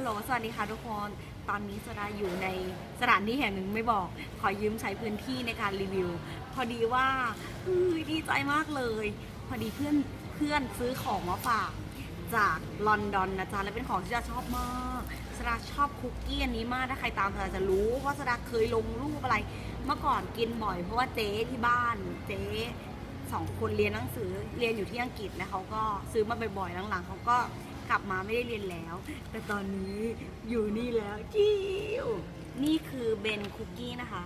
ลโหล สวัสดีค่ะทุกคน ตอนนี้โซดาอยู่ในสถานที่แห่งหนึ่งไม่บอก ขอยืมใช้พื้นที่ในการรีวิว พอดีว่าดีใจมากเลย พอดีเพื่อนเพื่อนซื้อของมาฝากจากลอนดอนนะจ๊ะ และเป็นของที่สดาชอบมากสดาชอบคุกกี้อันนี้มาก ถ้าใครตามสดาจะรู้ว่าสดาเคยลงรูปอะไร เมื่อก่อนกินบ่อยเพราะว่าเจ๊ที่บ้านเจ๊สองคนเรียนหนังสือเรียนอยู่ที่อังกฤษแล้วเขาก็ซื้อมาบ่อยๆหลังๆเขาก็ กลับมาไม่ได้เรียนแล้ว แต่ตอนนี้อยู่นี่แล้วจิวนี่คือเบนคุกกี้นะคะ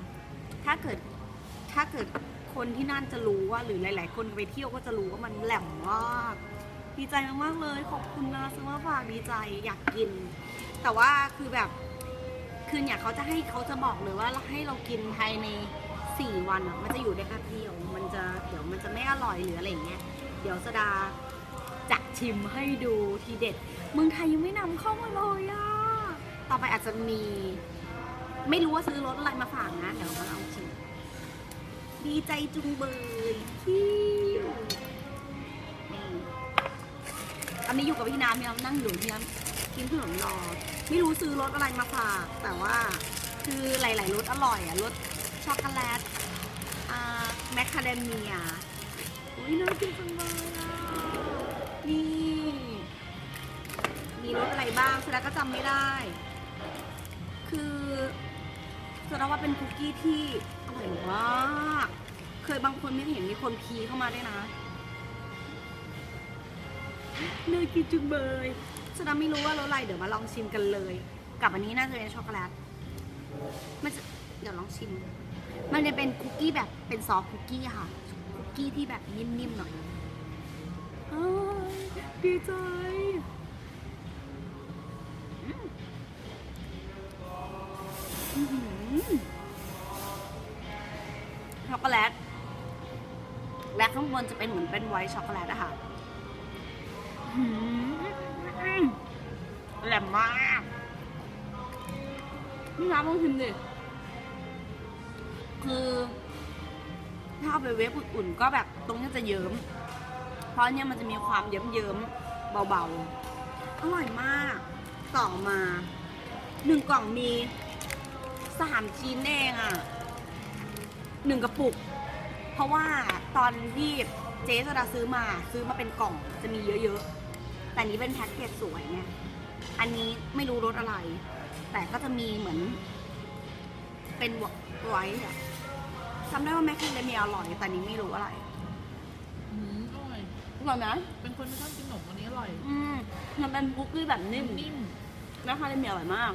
ถ้าเกิดถ้าเกิดคนที่นั่นจะรู้ว่า หรือหลาย ๆ คนไปเที่ยวก็จะรู้ว่ามันแหลมมากดีใจมากๆเลย ขอบคุณนะซื้อมาฝากดีใจอยากกิน แต่ว่าคือแบบคือเนี่ยเขาจะให้เขาจะบอกเลยว่าให้เรากินภายใน 4 วันอะมันจะอยู่ได้แป๊บเดียว มันจะเดี๋ยวมันจะไม่อร่อยหรืออะไรอย่างเงี้ยเดี๋ยวสดา จะชิมให้ดูทีเด็ด เมืองไทยยังไม่นำเข้ามาเลยอะ ต่อไปอาจจะมี ไม่รู้ว่าซื้อรสอะไรมาฝากนะ เดี๋ยวมาลองชิม ดีใจจุงเบยคิวนี่ตอนนี้อยู่กับพี่น้ำพี่น้ำนั่งอยู่พี่น้ำกินขนมรอ ไม่รู้ซื้อรสอะไรมาฝาก แต่ว่าคือหลายๆรสอร่อยอะรสช็อกโกแลตแมคคาเดเมียอุ้ยน่ากินจังเลยอะ นี่ มีรสอะไรบ้างแสดงก็จำไม่ได้ คือแสดงว่าเป็นคุกกี้ที่อร่อยมาก เคยบางคนไม่เห็นมีคนพีเข้ามาด้วยนะน่ากินจุงเบยแสดงไม่รู้ว่ารสอะไรเดี๋ยวมาลองชิมกันเลย กับอันนี้น่าจะเป็นช็อกโกแลตมันจะเดี๋ยวลองชิม มันจะเป็นคุกกี้แบบเป็นซอฟคุกกี้ค่ะ คุกกี้ที่แบบนิ่มๆหน่อยอ้าย ดีใจช็อกโกแลต และข้างบนจะเป็นเหมือนเป็นไวท์ช็อกโกแลตอะค่ะอื้อหือแหลมมากนี่น้ำลองชิมดิ คือ ถ้าเอาไปเวฟอุ่นๆก็แบบตรงนี้จะเยิ้ม เพราะเนี่ยมันจะมีความเยิ้มๆเบาๆ อร่อยมาก ต่อมาหนึ่งกล่องมีสามชิ้นเองอะ่ะหนึ่งกระปุก เพราะว่าตอนที่เจ๊สดาซื้อมาซื้อมาเป็นกล่องจะมีเยอะๆ แต่นี้เป็นแพ็กเกจสวยไงอันนี้ไม่รู้รสอะไร แต่ก็จะมีเหมือน เป็นไว้อะจำได้ว่าแมคคาเดเมีอร่อย แต่นี้ไม่รู้อะไร ร่อยอร่อยไหมเป็นคนไม่ชอบกินขนมอันนี้อร่อย อืมมันเป็นคุกกี้แบบนิ่มนิ่มแมคคาเดเมียอร่อยมาก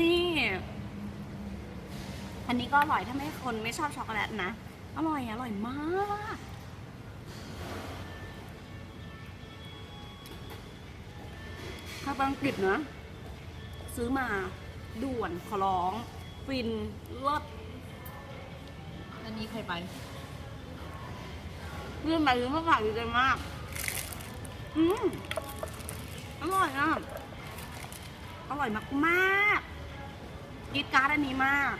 นี่ อันนี้ก็อร่อยถ้าไม่คนไม่ชอบช็อกโกแลตนะ อร่อยอร่อยมากถ้าบางกฤษนะ ซื้อมาด่วนขอร้อง ฟินเลิศอั นนี้ใครไปเรื่องแบบนี้มากฝากดีใจมาก อืมอร่อยอะอร่อยมากมากๆกรีดการ์ดอันนี้มาก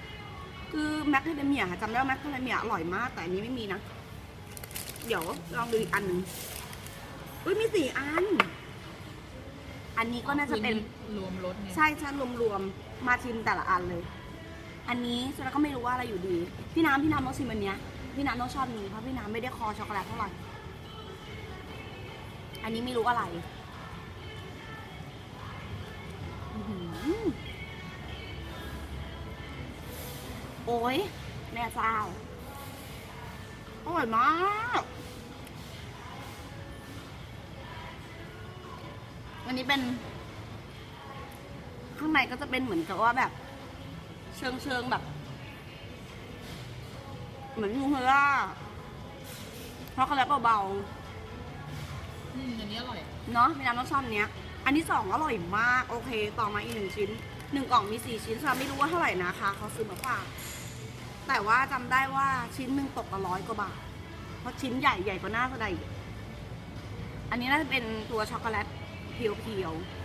คือแมคคาเดเมียจำได้ว่าแมคคาเดเมียอร่อยมาก แต่อันนี้ไม่มีนะ เดี๋ยวลองดูอีกอันหนึ่งอุ้ยมีสี่อัน อันนี้ก็น่าจะเป็นรวมรสไงใช่ใช่รวมๆมาชิมแต่ละอันเลย อันนี้ฉันก็ไม่รู้ว่าอะไรอยู่ดี พี่น้ำพี่น้ำต้องชิมอันเนี้ยพี่น้ำต้องชอบนี้เพราะพี่น้ำไม่ได้คอช็อกโกแลตเท่าไหร่อันนี้ไม่รู้อะไรอื้อหือโอ้ยแม่เจ้าอร่อยมากอันนี้เป็น ข้างในก็จะเป็นเหมือนกับว่าแบบ เชิงเชิงๆแบบ เหมือนนูเทลล่าช็อกโกแลตเบาอืมอันนี้อร่อย ๆเนาะพี่น้ำต้องชอบอันเนี้ย อันที่สองอร่อยมาก โอเค ต่อมาอีกหนึ่งชิ้นหนึ่งกล่องมีสี่ชิ้นฉันไม่รู้ว่าเท่าไหร่นะคะเขาซื้อมาฝากแต่ว่าจำได้ว่าชิ้นหนึ่งตกละร้อยกว่าบาท เพราะชิ้นใหญ่ใหญ่กว่าหน้าก็ได้อีกอันนี้น่าจะเป็นตัวช็อกโกแลตเพียวๆ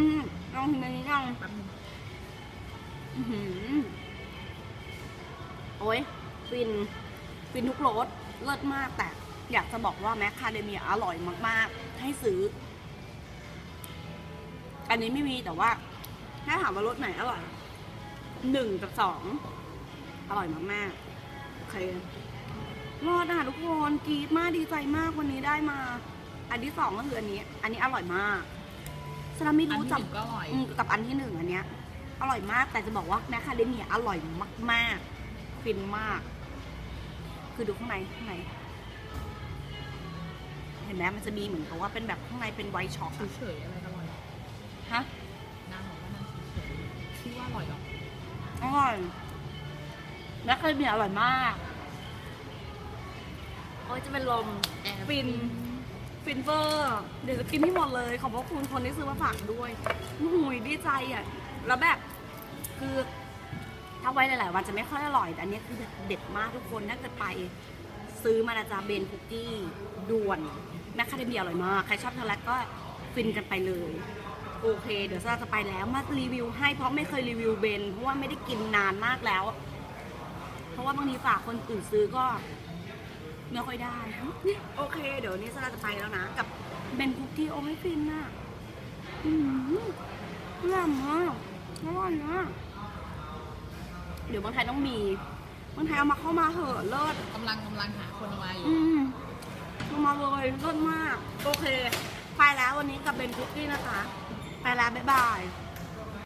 อืมลองชิมอันนี้ยังแป๊บนึงอื้อหือโอ้ยฟิน ฟินทุกรสเลิศมากแต่ อยากจะบอกว่าแมคคาเดเมียอร่อยมาก ๆ ให้ซื้อ อันนี้ไม่มีแต่ว่า ถ้าถามว่ารสไหนอร่อยหนึ่งกับสองอร่อยมากๆโอเครอดอะทุกคนกรีดมากดีใจมากวันนี้ได้มา อันที่สองก็คืออันนี้ อันนี้อร่อยมาก สลาไม่อันรู้ที่จัหบนึ่งก็อร่อยอืมกับอันที่หนึ่งอันเนี้ย อร่อยมากแต่จะบอกว่าแมคคาเดเมียอร่อยมากๆฟินมาก คือดูข้างในข้างในเห็นไหมมันจะมีเหมือนกับว่าเป็นแบบข้างในเป็นไวท์ช็อกอะเฉยๆอะไรอร่อยฮะนางบอกว่านางเฉยๆที่ว่าอร่อยหรออร่อยแมคคาเดเมียอร่อยมากโอ้ยจะเป็นลมแอบฟิน ฟินเฟอร์เดี๋ยวจะกินให้หมดเลย ขอบพระคุณคนที่ซื้อมาฝากด้วยหูยดีใจอะ แล้วแบบคือถ้าไว้หลายๆวันจะไม่ค่อยอร่อย แต่อันนี้คือเด็ดมากทุกคนถ้าเกิดไปซื้อมานะจ๊ะเบนคุกกี้ด่วนแมคคาเดเมียอร่อยมาก ใครชอบช็อกโกแลตก็ฟินกันไปเลย โอเค เดี๋ยวซาจะไปแล้วมารีวิวให้เพราะไม่เคยรีวิวเบน เพราะว่าไม่ได้กินนานมากแล้ว เพราะว่าบางทีฝากคนอื่นซื้อก็ ไม่ค่อยได้ โอเค เดี๋ยวนี้ซาจะไปแล้วนะ กับเบนคุกกี้โอ้ไม่ฟินน่ะอืมอร่อยมากอร่อยมากเดี๋ยวบางไทยต้องมีบางไทยเอามาเข้ามาเหอะเลิศกำลังกำลังหาคนเอามาอยู่อืมลงมาเลยเลิศมาก โอเค ไปแล้ววันนี้กับเบนคุกกี้นะคะ ไปแล้วบ๊ายบาย